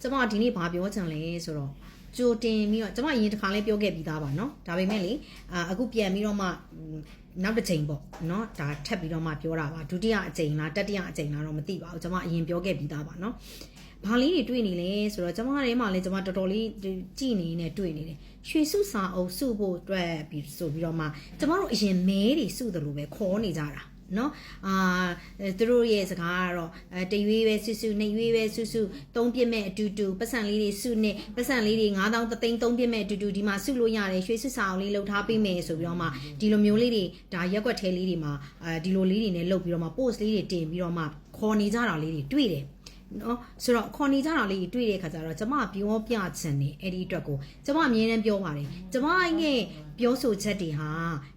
ကျမဒီနေ့ဘာပြောချင်လဲဆိုတော့ကြိုတင်ပြီးတော့ကျမအရင်တစ်ခါလဲပြောခဲ့ပြီးသားပါเนาะဒါပေမဲ့လေအာအခုပြန်ပြီးတော့မှနောက်တစ်ချိန်ပေါ့เนาะဒါထပ်ပြီးတော့မှပြောတာပါဒုတိယအကြိမ်လားတတိယအကြိမ်လားတော့မသိပါဘူးကျမအရင်ပြောခဲ့ပြီးသားပါเนาะဘာလေးတွေတွေ့နေလဲဆိုတော့ကျမထဲမှာလည်းကျမတော်တော်လေးကြည်နေနေတွေ့နေတယ်ရွှေစုစာအုပ်စုဖို့အတွက်ပြီးဆိုပြီးတော့မှကျမတို့အရင်မဲတွေစုတယ်လို့ပဲခေါ်နေကြတာ နော်အာသူတို့ရဲ့စကားကတော့အဲတရွေးပဲဆွဆွနှစ်ရွေးပဲဆွဆွသုံးပြစ်မဲ့အတူတူပတ်စံလေးတွေစုနဲ့ပတ်စံလေးတွေ9000တသိန်းသုံးပြစ်မဲ့အတူတူဒီမှာစုလို့ရတယ်ရွှေစစ်စာအောင်လေးလှုပ်ထားပေးမယ်ဆိုပြီးတော့မှဒီလိုမျိုးလေးတွေဒါရက်ွက်ထဲလေးတွေမှာအဲဒီလိုလေးတွေနဲ့လှုပ်ပြီးတော့မှ post လေးတွေတင်ပြီးတော့မှခေါ်နေကြတာလေးတွေတွေ့တယ် နော်ဆိုတော့ခေါ်နေကြတာလေးတွေ့တဲ့ခါကျတော့ကျမပြောပြချင်တယ်အဲ့ဒီအတွက်ကိုကျမအမြဲတမ်းပြောပါတယ်ကျမရဲ့ပြောဆိုချက်တွေဟာ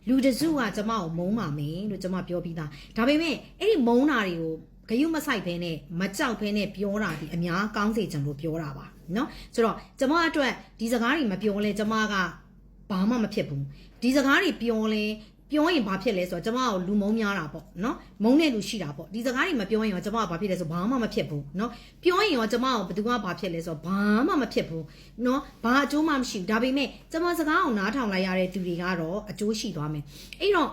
လူတစုကကျမကိုမုန်းပါမယ်လို့ကျမပြောပြီးသားဒါပေမဲ့အဲ့ဒီမုန်းတာတွေကိုဂယုမဆိုင်ဖဲနဲ့မကြောက်ဖဲနဲ့ပြောတာဒီအများကောင်းစေချင်လို့ပြောတာပါနော်ဆိုတော့ကျမအတွက်ဒီစကားတွေမပြောလဲကျမကဘာမှမဖြစ်ဘူးဒီစကားတွေပြောလဲ ပြောရင်ဘာဖြစ်လဲဆိုတော့ကျမကလူမုံများတာပေါ့နော်မုံတဲ့လူရှိတာပေါ့ဒီစကားတွေမပြောရင်ရောကျမကဘာဖြစ်လဲဆိုဘာမှမဖြစ်ဘူးနော်ပြောရင်ရောကျမကဘယ်သူကဘာဖြစ်လဲဆိုတော့ဘာမှမဖြစ်ဘူးနော်ဘာအကျိုးမှမရှိဘူးဒါပေမဲ့ကျမစကားအောင်နားထောင်လိုက်ရတဲ့သူတွေကတော့အကျိုးရှိသွားမယ်အဲ့တော့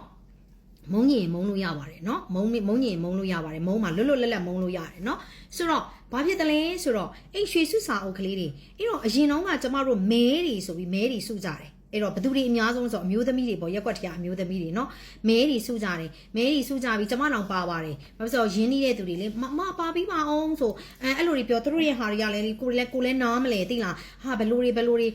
မုံညင်မုံလို့ရပါတယ်နော်မုံမုံညင်မုံလို့ရပါတယ်မုံမှာလွတ်လွတ်လပ်လပ်မုံလို့ရတယ်နော်ဆိုတော့ဘာဖြစ်တယ်လဲဆိုတော့အဲ့ရွှေစုစာအုပ်ကလေးတွေအဲ့တော့အရင်တော့ကကျမတို့မဲတွေဆိုပြီးမဲတွေစုကြတယ် အဲ့တော့ဘသူတွေအများဆုံးဆိုအမျိုးသမီးတွေပေါ့ရက်ွက်ထရအမျိုးသမီးတွေเนาะမဲတွေစုကြတယ်မဲတွေစုကြပြီးကျမတောင်ပါပါတယ်ဘာဖြစ်လို့ရင်းနှီးတဲ့သူတွေလေမမပါပြီးပါအောင်ဆိုအဲအဲ့လိုတွေပြောသူတို့ရဲ့ဟာတွေကလည်းကိုလည်းကိုလည်းနားမလဲသိလားဟာဘလို့တွေဘလို့တွေ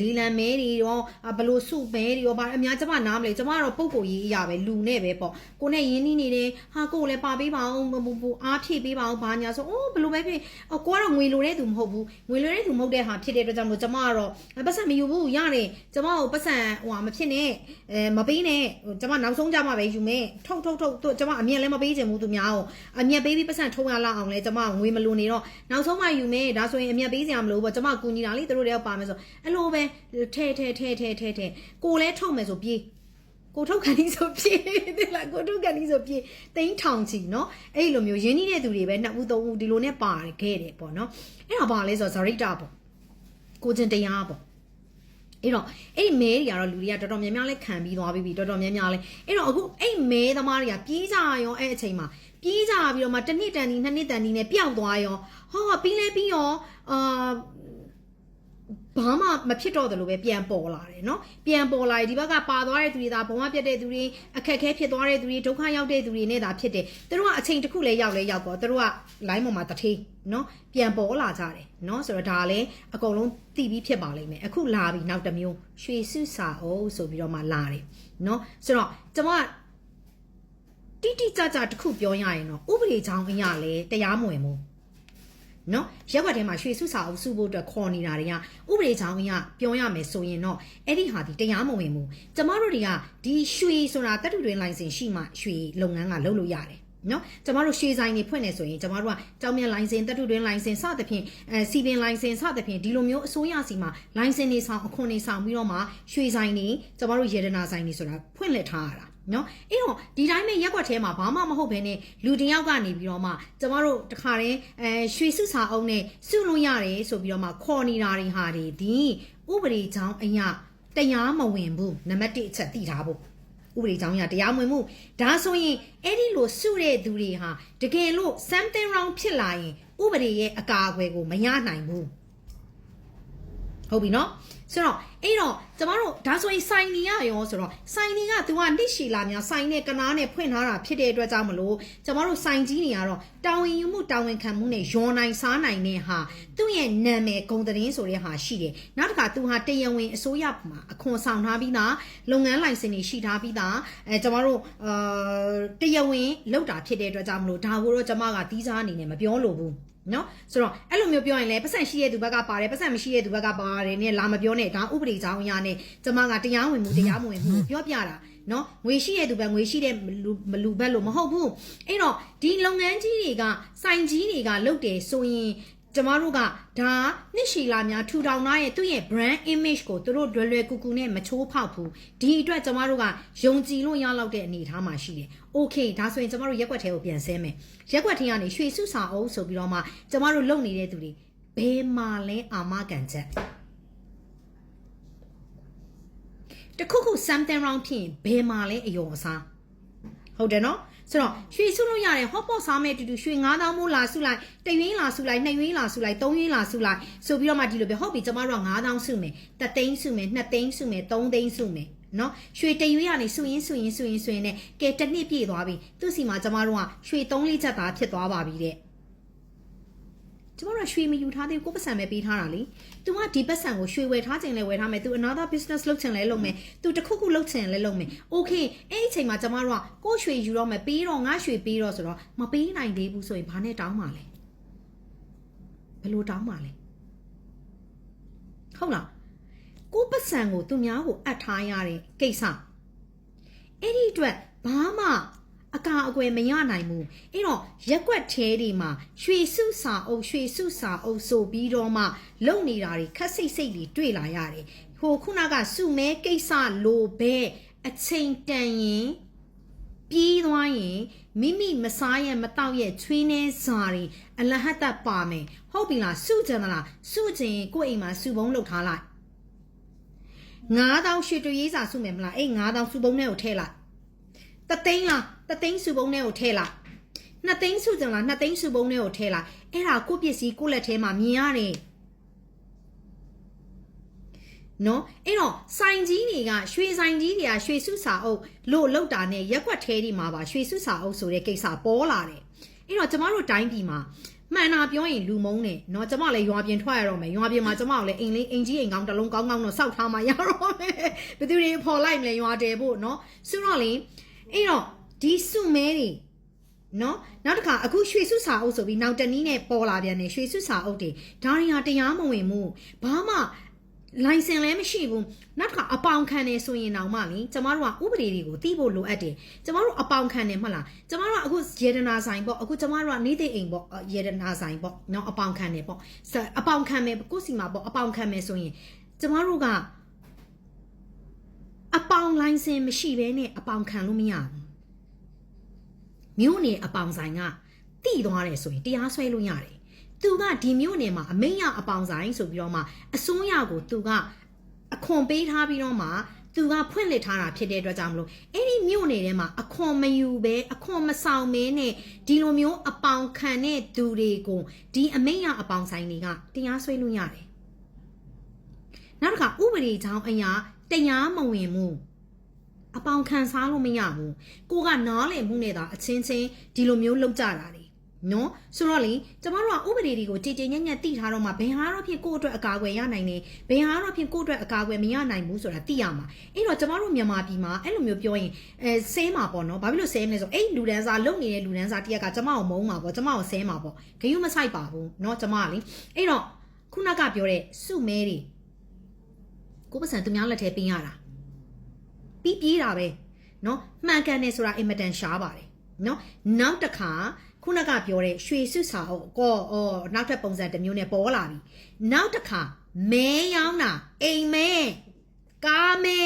လီလံမဲတွေရောဘလို့စုမဲတွေရောဘာအများကျမနားမလဲကျမကတော့ပုံကိုကြီးအရာပဲလူနဲ့ပဲပေါ့ကိုနဲ့ရင်းနှီးနေတယ်ဟာကိုလည်းပါပြီးပါအောင်အားဖြည့်ပေးပါအောင်ဘာညာဆိုအိုးဘလို့ပဲဖြစ်ကိုကတော့ငွေလိုတဲ့သူမဟုတ်ဘူးငွေလိုတဲ့သူမဟုတ်တဲ့ဟာဖြစ်တဲ့အတွက်ကြောင့်မို့ကျမကတော့ပတ်စံမယူဘူးရတယ် ကျမကိုပတ်စံဟိုဟာမဖြစ်နဲ့အဲမပေးနဲ့ကျမနောက်ဆုံးကြမှာပဲယူမယ်ထုတ်ထုတ်ထုတ်သူကျမအမြင်လည်းမပေးချင်ဘူးသူများကိုအမြင်ပေးပြီးပတ်စံထုံးရလောက်အောင်လဲကျမငွေမလိုနေတော့နောက်ဆုံးမှယူမယ်ဒါဆိုရင်အမြင်ပေးစရာမလိုဘူးကျမကူညီတာလေသူတို့လည်းပါမယ်ဆိုအဲ့လိုပဲထဲထဲထဲထဲထဲထဲကိုလည်းထုတ်မယ်ဆိုပြေးကိုထုတ်ကန်ဒီဆိုပြေးတဲ့လားကိုထုတ်ကန်ဒီဆိုပြေးတိန်းထောင်ချီเนาะအဲ့လိုမျိုးရင်းနှီးတဲ့သူတွေပဲနှစ်ဦးသုံးဦးဒီလိုနဲ့ပါခဲ့တယ်ပေါ့เนาะအဲ့ဒါပါလဲဆိုတော့ဇရိတာပေါ့ကိုချင်းတရားပေါ့ အဲ့တော့အဲ့မဲတွေကတော့လူတွေကတော်တော်များများလဲခံပြီးသွားပြီးတော်တော်များများလဲအဲ့တော့အခုအဲ့မဲသမားတွေကပြေးကြရောအဲ့အချိန်မှာပြေးကြပြီးတော့မှတစ်နှစ်တန်ဒီနှစ်နှစ်တန်ဒီနဲ့ပျောက်သွားရောဟောပြီးလဲပြီးရောအာ ဘာမှမဖြစ်တော့တယ်လို့ပဲပြန်ပေါ်လာတယ်เนาะပြန်ပေါ်လာတယ်ဒီဘက်ကပါသွားတဲ့သူတွေဒါဘုံမပြတ်တဲ့သူတွေအခက်ခဲဖြစ်သွားတဲ့သူတွေဒုက္ခရောက်တဲ့သူတွေနဲ့ဒါဖြစ်တယ်သူတို့ကအချိန်တစ်ခုလဲရောက်လဲရောက်ပေါ့သူတို့က line ပေါ်မှာတထေးเนาะပြန်ပေါ်လာကြတယ်เนาะဆိုတော့ဒါလည်းအကုန်လုံးသိပြီးဖြစ်ပါလိမ့်မယ်အခုလာပြီနောက်တစ်မျိုးရွှေစုစာအုပ်ဆိုပြီးတော့မှလာတယ်เนาะဆိုတော့ကျွန်မတိတိကျကျတစ်ခုပြောရရင်တော့ဥပဒေချောင်းအရာလဲတရားမဝင်ဘူး နော်ရက်ွက်ထဲမှာရွှေစုစာအုပ်စုဖို့အတွက်ခေါ်နေတာတွေကဥပဒေချောင်းအရပြောရမယ်ဆိုရင်တော့အဲ့ဒီဟာဒီတရားမဝင်ဘူးကျမတို့တွေကဒီရွှေဆိုတာတတ်တူတွင်လိုင်စင်ရှိမှရွှေလုပ်ငန်းကလုပ်လို့ရတယ်နော်ကျမတို့ရွှေဆိုင်တွေဖွင့်နေဆိုရင်ကျမတို့ကတောင်မြန်လိုင်စင်တက်တူတွင်လိုင်စင်စသဖြင့်အဲစီပင်လိုင်စင်စသဖြင့်ဒီလိုမျိုးအစိုးရစီမှာလိုင်စင်တွေဆောင်အခွန်တွေဆောင်ပြီးတော့မှရွှေဆိုင်တွေကျမတို့ရေဒနာဆိုင်တွေဆိုတာဖွင့်လှစ်ထားရတာ နော်အဲ့တော့ဒီတိုင်းပဲရက်ွက်ထဲမှာဘာမှမဟုတ်ဘဲနဲ့လူတယောက်ကနေပြီးတော့မှကျမတို့တခါတည်းအဲရွှေစုစာအုပ်နဲ့စုလို့ရတယ်ဆိုပြီးတော့မှခေါ်နေတာတွေဟာတွေဒီဥပဒေကြောင်းအရာတရားမဝင်ဘူးနံပါတ်1အချက်သိထားဖို့ဥပဒေကြောင်းအရတရားမဝင်မှုဒါဆိုရင်အဲ့ဒီလိုစုတဲ့သူတွေဟာတကယ်လို့ something wrong ဖြစ်လာရင်ဥပဒေရဲ့အကာအကွယ်ကိုမရနိုင်ဘူးဟုတ်ပြီနော် ဆိုတော့အဲ့တော့ကျမတို့ဒါဆိုရင်စိုင်နေရရောဆိုတော့စိုင်နေကသူကနှစ်ရှည်လာများစိုင်နဲ့ကနားနဲ့ဖွင့်ထားတာဖြစ်တဲ့အတွက်ကြောင့်မလို့ကျမတို့စိုင်ကြီးတွေကတော့တာဝန်ယူမှုတာဝန်ခံမှုနဲ့ယောနိုင်စားနိုင်တဲ့ဟာသူ့ရဲ့နာမည်ဂုံသတင်းဆိုတဲ့ဟာရှိတယ်နောက်တစ်ခါသူဟာတရားဝင်အစိုးရမှာအခွန်ဆောင်ထားပြီးသားလုပ်ငန်းလိုင်စင်တွေရှိထားပြီးသားအဲကျမတို့အာတရားဝင်လောက်တာဖြစ်တဲ့အတွက်ကြောင့်မလို့ဒါကိုတော့ကျမကတီးစားအနေနဲ့မပြောလို့ဘူး နော်ဆိုတော့အဲ့လိုမျိုးပြောရင်လည်းပတ်စံရှိတဲ့သူဘက်ကပါတယ်ပတ်စံမရှိတဲ့သူဘက်ကပါတယ်နဲ့လာမပြောနဲ့ဒါဥပဒေကြောင်းအရာနဲ့ကျမကတရားဝင်မှုတရားမဝင်မှုကိုပြောပြတာနော်ငွေရှိတဲ့သူပဲငွေရှိတဲ့မလူဘက်လို့မဟုတ်ဘူးအဲ့တော့ဒီလုပ်ငန်းကြီးတွေကစိုင်ကြီးတွေကလုပ်တယ်ဆိုရင် ကျမတို့ကဒါနှစ်ရှည်လာများထူထောင်ထားရဲ့သူ့ရဲ့ brand image ကိုသူတို့လွယ်လွယ်ကူကူနဲ့မချိုးဖောက်ဘူးဒီအတွက်ကျမတို့ကယုံကြည်လို့ရလောက်တဲ့အနေအထားမှာရှိတယ်။ Okay ဒါဆိုရင်ကျမတို့ရက်ွက်ထဲကိုပြန်ဆင်းမယ်။ရက်ွက်ထဲကနေရွှေစုစာအုပ်ဆိုပြီးတော့မှကျမတို့လုပ်နေတဲ့သူတွေဘယ်မှာလဲအာမခံချက်တခုခု something wrong ဖြစ်ရင်ဘယ်မှာလဲအယောအစားဟုတ်တယ်နော် ဆိုတော့ရွှေစုလို့ရတယ် hot pot စားမဲ့တူတူရွှေ9000မိုးလာစုလိုက်တရွေးလာစုလိုက်နှစ်ရွေးလာစုလိုက်သုံးရွေးလာစုလိုက်ဆိုပြီးတော့မှဒီလိုပဲဟုတ်ပြီကျမတို့က9000စုမယ်တသိန်းစုမယ်နှစ်သိန်းစုမယ်သုံးသိန်းစုမယ်နော်ရွှေတရွေးကနေစုရင်စုရင်စုရင်စုရင်နဲ့ကဲတစ်နှစ်ပြည့်သွားပြီသူ့စီမှာကျမတို့ကရွှေ3လေးချက်သားဖြစ်သွားပါပြီတဲ့ ကျမတို့ကရွှေမယူထားသေးဘူးကိုယ်ပတ်စံပဲပေးထားတာလေ။ तू ကဒီပတ်စံကိုရွှေဝယ်ထားခြင်းလဲဝယ်ထားမယ်။ तू another business လုပ်ချင်လဲလုပ်မယ်။ तू တခုခုလုပ်ချင်လဲလုပ်မယ်။ Okay အဲ့ဒီအချိန်မှာကျမတို့ကကိုယ်ရွှေယူတော့မယ်ပေးတော့ငါရွှေပေးတော့ဆိုတော့မပေးနိုင်သေးဘူးဆိုရင်ဘာနဲ့တောင်းပါလဲ။ဘယ်လိုတောင်းပါလဲ။ဟုတ်လား။ကိုယ်ပတ်စံကိုသူများကိုအပ်ထားရတဲ့ကိစ္စ။အဲ့ဒီအတွက်ဘာမှ အကာအကွယ်မရနိုင်ဘူးအဲ့တော့ရက်ွက်သေးတွေမှာရွှေစုစာအုပ်ရွှေစုစာအုပ်ဆိုပြီးတော့မှလုံနေတာတွေခက်စိတ်စိတ်တွေတွေ့လာရတယ်ဟိုခုနကစုမဲကိစ္စလိုပဲအချိန်တန်ရင်ပြီးသွားရင်မိမိမစားရဲ့မတောက်ရဲ့ချွေးနှဲစာတွေအလဟတ်တပါမယ်ဟုတ်ပြီလားစုကြမလားစုချင်ကိုယ့်အိမ်မှာစုပုံးလုပ်ထားလိုက်9000ရွှေတရေးစာစုမယ်မလားအဲ့9000စုပုံးထဲကိုထည့်လိုက်တသိန်းလား တစ်သိန်းစုပုံးထဲကိုထည့်လိုက်နှစ်သိန်းစုကြံလားနှစ်သိန်းစုပုံးထဲကိုထည့်လိုက်အဲ့ဒါကိုပစ္စည်းကိုလက်ထဲမှာမြင်ရတယ်နော်အဲ့တော့ဆိုင်ကြီးတွေကရွှေဆိုင်ကြီးတွေကရွှေစုစာအုပ်လို့လောက်တာနဲ့ရက်ွက်ထဲဒီမှာပါရွှေစုစာအုပ်ဆိုတဲ့ကိစ္စပေါ်လာတယ်အဲ့တော့ကျမတို့တိုင်းပြည်မှာမှန်တာပြောရင်လူမုန်းတယ်နော်ကျမလည်းရွာပြင်ထွက်ရတော့မယ်ရွာပြင်မှာကျမလည်းအိမ်လေးအိမ်ကြီးအိမ်ကောင်းတစ်လုံးကောင်းကောင်းတော့စောက်ထားမှရတော့မယ်ဘယ်သူတွေဖော်လိုက်မလဲရွာတယ်ဖို့နော်ဆိုတော့လေအဲ့တော့ ဒီစုမဲတွေနော်နောက်တစ်ခါအခုရွှေစုစာအုပ်ဆိုပြီးနောက်တနည်းနဲ့ပေါ်လာပြန်တယ်ရွှေစုစာအုပ်တွေဒါတွေဟာတရားမဝင်ဘူးဘာမှလိုင်စင်လည်းမရှိဘူးနောက်တစ်ခါအပေါင်ခံနေဆိုရင်တောင်မှလေကျမတို့ကဥပဒေတွေကိုသိဖို့လိုအပ်တယ်ကျမတို့အပေါင်ခံနေမဟုတ်လားကျမတို့ကအခုရေဒနာဆိုင်ပေါ့အခုကျမတို့ကနေတဲ့အိမ်ပေါ့ရေဒနာဆိုင်ပေါ့နော်အပေါင်ခံနေပေါ့အပေါင်ခံမယ်ကိုယ့်စီမှာပေါ့အပေါင်ခံမယ်ဆိုရင်ကျမတို့ကအပေါင်လိုင်စင်မရှိဘဲနဲ့အပေါင်ခံလို့မရဘူး မြို့နယ်အပေါင်ဆိုင်ကတိသွားတယ်ဆိုရင်တရားစွဲလို့ရတယ်သူကဒီမြို့နယ်မှာအမိန့်ရအပေါင်ဆိုင်ဆိုပြီးတော့မှအစိုးရကိုသူကအခွန်ပေးထားပြီးတော့မှသူကဖွင့်လှစ်ထားတာဖြစ်တဲ့အတွက်ကြောင့်မလို့အဲ့ဒီမြို့နယ်ထဲမှာအခွန်မယူပဲအခွန်မဆောင်မဲနဲ့ဒီလိုမျိုးအပေါင်ခံတဲ့သူတွေကိုဒီအမိန့်ရအပေါင်ဆိုင်တွေကတရားစွဲလို့ရတယ်နောက်တစ်ခါဥပဒေကြောင်းအရာတရားမဝင်မှု အပေါင်ခံစားလို့မရဘူးကိုကနားလည်မှုနဲ့သာအချင်းချင်းဒီလိုမျိုးလောက်ကြတာတွေနော်ဆိုတော့လေကျမတို့ကဥပဒေတွေကိုတည်တည်ညံ့ညံ့သိထားတော့မှဘယ်ဟာတော့ဖြစ်ကိုယ့်အတွက်အကာအကွယ်ရနိုင်တယ်ဘယ်ဟာတော့ဖြစ်ကိုယ့်အတွက်အကာအကွယ်မရနိုင်ဘူးဆိုတာသိရမှာအဲ့တော့ကျမတို့မြန်မာပြည်မှာအဲ့လိုမျိုးပြောရင်အဲဆဲမှာပေါ့နော်ဘာဖြစ်လို့ဆဲမလဲဆိုအဲ့လူဒန်းစားလုံနေတဲ့လူဒန်းစားတရက်ကကျမကိုမုန်းမှာပေါ့ကျမကိုဆဲမှာပေါ့ဂယုမဆိုင်ပါဘူးနော်ကျမကလေအဲ့တော့ခုနကပြောတဲ့စုမဲတွေကိုပစံသူများလက်ထဲပေးရတာ ပြီးပြေးတာပဲเนาะမှန်ကန်တယ်ဆိုတာအင်မတန်ရှားပါတယ်เนาะနောက်တစ်ခါခုနကပြောတဲ့ရွှေစုစာအုပ်ကောအော်နောက်ထပ်ပုံစံတစ်မျိုးနဲ့ပေါ်လာပြီနောက်တစ်ခါမဲရောင်းတာအိမ်မဲကားမဲ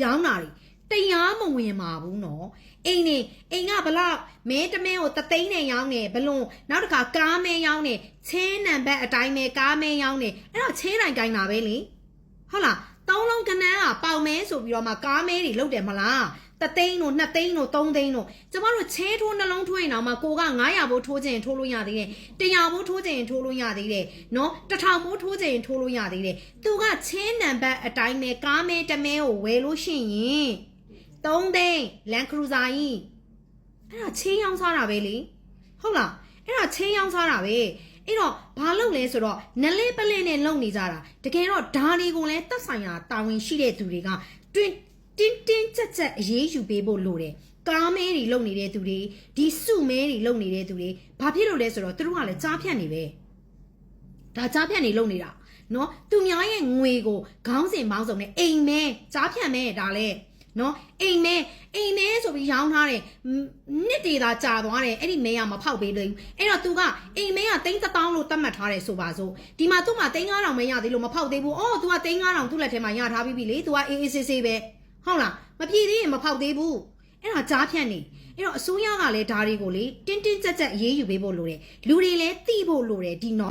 ရောင်းတာတွေတရားမဝင်ပါဘူးနော်အိမ်နေအိမ်ကဘလောက်မဲတမင်းကိုတသိန်းနဲ့ရောင်းနေဘလွန်နောက်တစ်ခါကားမဲရောင်းနေချင်းနံပါတ်အတိုင်းပဲကားမဲရောင်းနေအဲ့တော့ချင်းတိုင်းကိုင်းတာပဲလေဟုတ်လား သုံးလုံးကနန်းကပေါင်မဲဆိုပြီးတော့မှကားမဲတွေလုတ်တယ်မလားတသိန်းတို့နှစ်သိန်းတို့သုံးသိန်းတို့ကျမတို့ချဲထိုးနှလုံးထိုးရင်တော့မှကိုက900ဘိုးထိုးခြင်းထိုးလို့ရသေးတယ်100ဘိုးထိုးခြင်းထိုးလို့ရသေးတယ်နော်1000ဘိုးထိုးခြင်းထိုးလို့ရသေးတယ်သူကချင်းနံပါတ်အတိုင်းပဲကားမဲတမဲကိုဝယ်လို့ရှိရင်3သိန်းလန်ခရူဇာကြီးအဲ့ဒါချင်းရောင်းစားတာပဲလေဟုတ်လားအဲ့ဒါချင်းရောင်းစားတာပဲ အဲ့တော့ဘာလုပ်လဲဆိုတော့နလေးပလင်းနဲ့လုံနေကြတာတကယ်တော့ဓာတွေကိုလည်းတက်ဆိုင်ရာတာဝန်ရှိတဲ့သူတွေကတွင်တင်းတင်းကြပ်ကြပ်အရေးယူပေးဖို့လိုတယ်ကားမဲတွေလုံနေတဲ့သူတွေဒီစုမဲတွေလုံနေတဲ့သူတွေဘာဖြစ်လို့လဲဆိုတော့သူတို့ကလည်းကြားဖြတ်နေပဲဒါကြားဖြတ်နေလုံနေတာနော်သူများရဲ့ငွေကိုခေါင်းစဉ်ပေါင်းစုံနဲ့အိမ်မဲကြားဖြတ်မဲဒါလည်း နော်အိမ်မဲအိမ်မဲဆိုပြီးရောင်းထားတယ်နှစ်တေသာကြာသွားတယ်အဲ့ဒီမဲကမဖောက်ပေးလို့အဲ့တော့ तू ကအိမ်မဲကတိန်းတစ်ပေါင်းလို့သတ်မှတ်ထားတယ်ဆိုပါစို့ဒီမှာ तू မှတိန်း9000မရသေးလို့မဖောက်သေးဘူးအော် तू ကတိန်း9000သူ့လက်ထဲမှာရထားပြီးပြီလေ तू ကအေးအေးဆေးဆေးပဲဟုတ်လားမပြည့်သေးရင်မဖောက်သေးဘူးအဲ့ဒါကြားဖြတ်နေအဲ့တော့အစိုးရကလည်းဒါတွေကိုလေတင်းတင်းကြပ်ကြပ်အေးအေးယူပေးဖို့လိုတယ်လူတွေလည်းသိဖို့လိုတယ်ဒီ knowledge